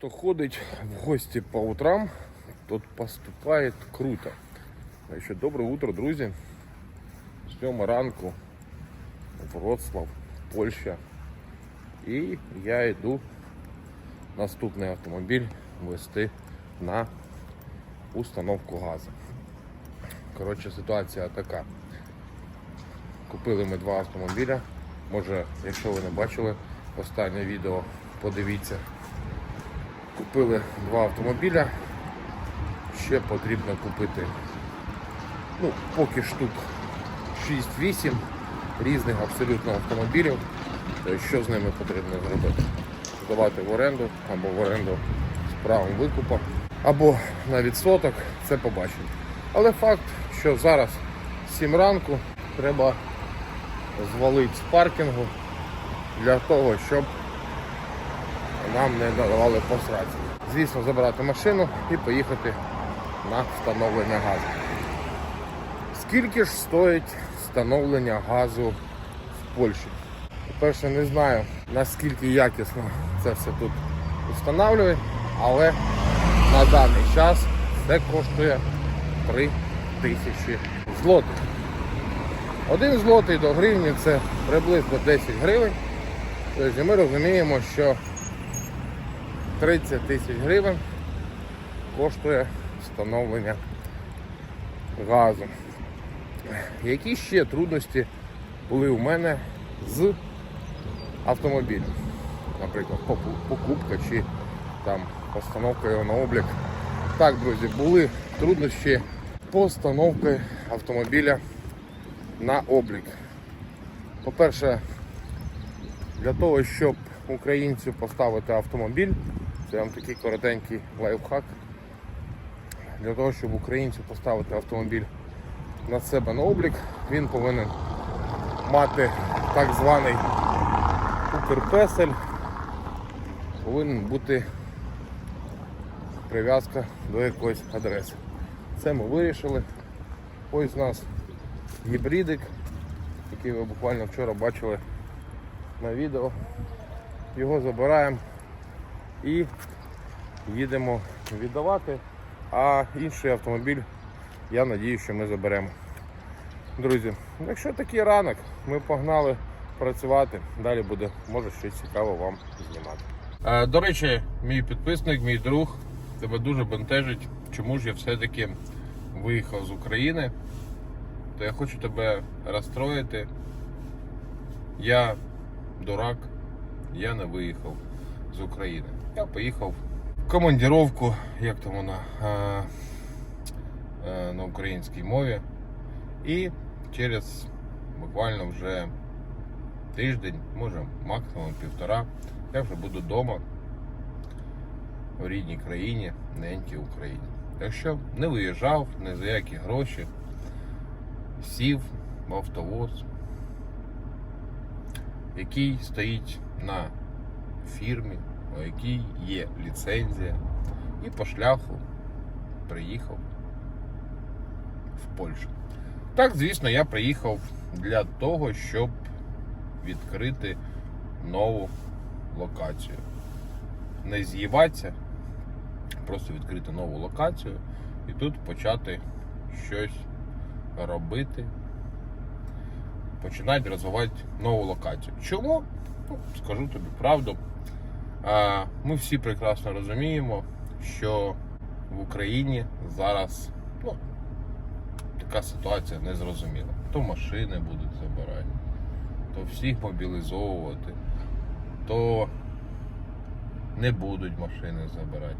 Кто ходить в гости по утрам, тот поступает круто. А ще добре утро, друзі. Сьома ранку, Вроцлав, Польща. І я йду наступний автомобіль вести на установку газу. Коротше, ситуація така. Купили ми два автомобіля. Може, якщо ви не бачили останнє відео, подивіться. Купили два автомобіля. Ще потрібно купити ну, поки штук 6-8 різних абсолютно автомобілів. Тобто, що з ними потрібно зробити? Здавати в оренду або в оренду з правом викупу, або на відсоток, це побачимо. Але факт, що зараз 7 ранку треба звалити з паркінгу для того, щоб нам не давали посрати. Звісно, забрати машину і поїхати на встановлення газу. Скільки ж стоїть встановлення газу в Польщі? По-перше, не знаю наскільки якісно це все тут встановлює, але на даний час це коштує 3 тисячі злотих. Один злотий до гривні це приблизно 10 гривень. Тобто ми розуміємо, що 30 тисяч гривень коштує встановлення газу. Які ще трудності були у мене з автомобілем? Наприклад, покупка чи там постановка його на облік. Так, друзі, були труднощі постановки автомобіля на облік. По-перше, для того, щоб українцю поставити автомобіль, це вам такий коротенький лайфхак. Для того, щоб українцю поставити автомобіль на себе на облік, він повинен мати так званий Укрпесель, повинен бути прив'язка до якоїсь адреси. Це ми вирішили. Ось у нас гібридик, який ви буквально вчора бачили на відео. Його забираємо і їдемо віддавати, а інший автомобіль, я надію, що ми заберемо. Друзі, якщо такий ранок, ми погнали працювати. Далі буде, може, щось цікаве вам знімати. Е, До речі, мій підписник, мій друг, тебе дуже бентежить, чому ж я все-таки виїхав з України. То я хочу тебе розстроїти. Я дурак, я не виїхав з України. Я поїхав в командировку, як там вона е, е, на українській мові. І через буквально вже тиждень, може максимум півтора, я вже буду вдома в рідній країні, ненькій Україні. Так що не виїжджав, не за які гроші, сів в автовоз, який стоїть на фірмі, у якій є ліцензія, і по шляху приїхав в Польщу. Так, звісно, я приїхав для того, щоб відкрити нову локацію. Не з'їватися, просто відкрити нову локацію і тут почати щось робити, починати розвивати нову локацію. Чому? Ну, скажу тобі правду. Ми всі прекрасно розуміємо, що в Україні зараз ну, така ситуація незрозуміла. То машини будуть забирати, то всіх мобілізовувати, то не будуть машини забирати,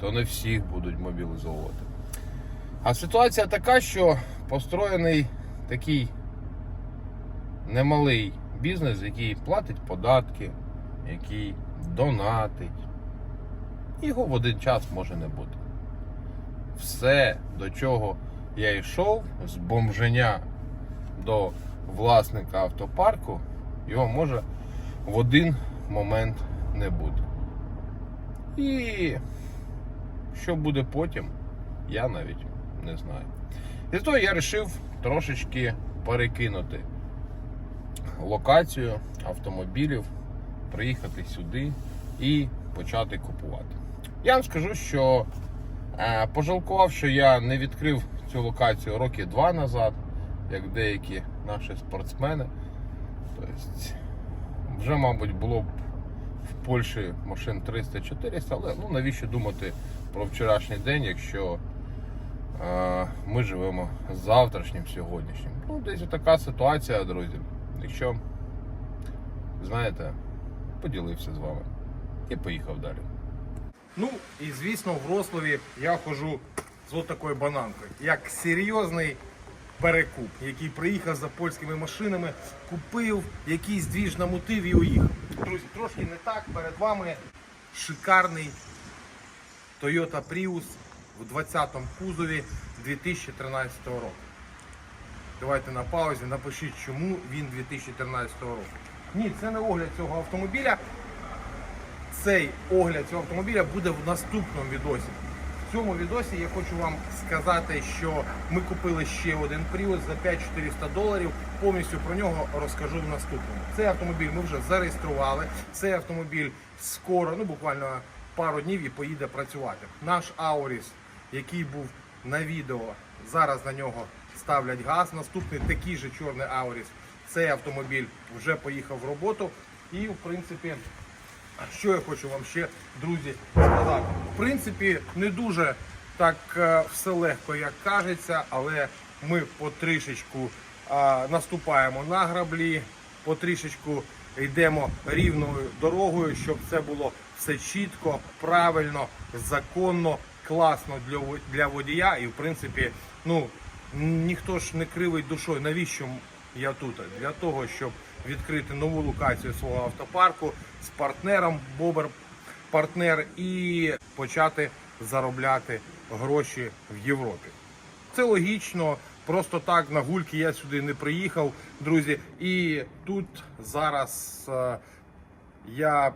то не всіх будуть мобілізовувати. А ситуація така, що построєний такий немалий бізнес, який платить податки, який донатить. Його в один час може не бути. Все, до чого я йшов з бомженя до власника автопарку, його може в один момент не бути. І що буде потім, я навіть не знаю. І того я вирішив трошечки перекинути локацію автомобілів, приїхати сюди і почати купувати. Я вам скажу, що е, пожалкував, що я не відкрив цю локацію роки два назад, як деякі наші спортсмени. Тобто, вже, мабуть, було б в Польщі машин 300-400, але ну, навіщо думати про вчорашній день, якщо е, ми живемо завтрашнім, сьогоднішнім. Ну, десь така ситуація, друзі. Якщо, знаєте, поділився з вами і поїхав далі. Ну і звісно, в Рославі я хожу з от такою бананкою, як серйозний перекуп, який приїхав за польськими машинами, купив якийсь двіж намутив і уїхав. Друзі, трошки не так. Перед вами шикарний Toyota Prius в 20-му кузові 2013 року. Давайте на паузі напишіть, чому він 2013 року. Ні, це не огляд цього автомобіля цей огляд цього автомобіля буде в наступному відосі. В цьому відосі я хочу вам сказати, що ми купили ще один Prius за 5400 доларів. Повністю про нього розкажу в наступному. Цей автомобіль ми вже зареєстрували. Цей автомобіль скоро, ну буквально пару днів і поїде працювати. Наш Ауріс, який був на відео, зараз на нього ставлять газ. Наступний такий же чорний Ауріс. Цей автомобіль вже поїхав в роботу. І в принципі Що я хочу вам ще, друзі, сказати? В принципі, не дуже так е, все легко, як кажеться, але ми потрішечку наступаємо на граблі, потрішечку йдемо рівною дорогою, щоб це було все чітко, правильно, законно, класно для, для водія. І в принципі, ну ніхто ж не кривить душою. Навіщо я тут? Для того, щоб відкрити нову локацію свого автопарку з партнером Бобер партнер і почати заробляти гроші в Європі. Це логічно, просто так на гульки я сюди не приїхав, друзі. І тут зараз е, я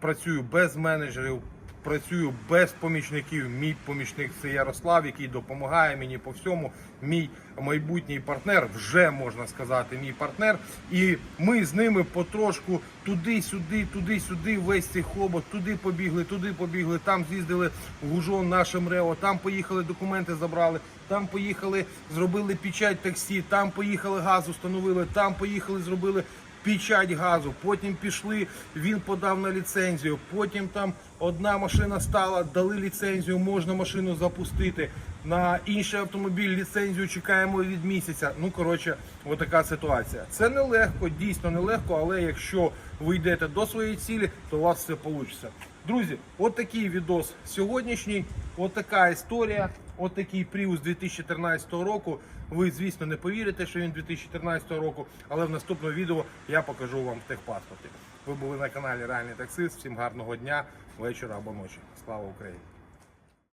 працюю без менеджерів, працюю без помічників. Мій помічник це Ярослав, який допомагає мені по всьому. Мій майбутній партнер, вже можна сказати, мій партнер. І ми з ними потрошку туди-сюди, туди-сюди, весь цей хобот, туди побігли, туди побігли, там з'їздили в Гужон наше МРЕО, там поїхали, документи забрали, там поїхали, зробили печать таксі, там поїхали газ, установили, там поїхали, зробили печать газу, потім пішли, він подав на ліцензію, потім там одна машина стала, дали ліцензію, можна машину запустити. На інший автомобіль ліцензію чекаємо від місяця. Ну, коротше, отака ситуація. Це нелегко, дійсно нелегко, але якщо ви йдете до своєї цілі, то у вас все вийде. Друзі, от такий відос сьогоднішній, от така історія, от такий Prius 2014 року. Ви, звісно, не повірите, що він 2014 року, але в наступному відео я покажу вам в техпаспорті. Ви були на каналі Реальний таксист. Всім гарного дня, вечора або ночі. Слава Україні!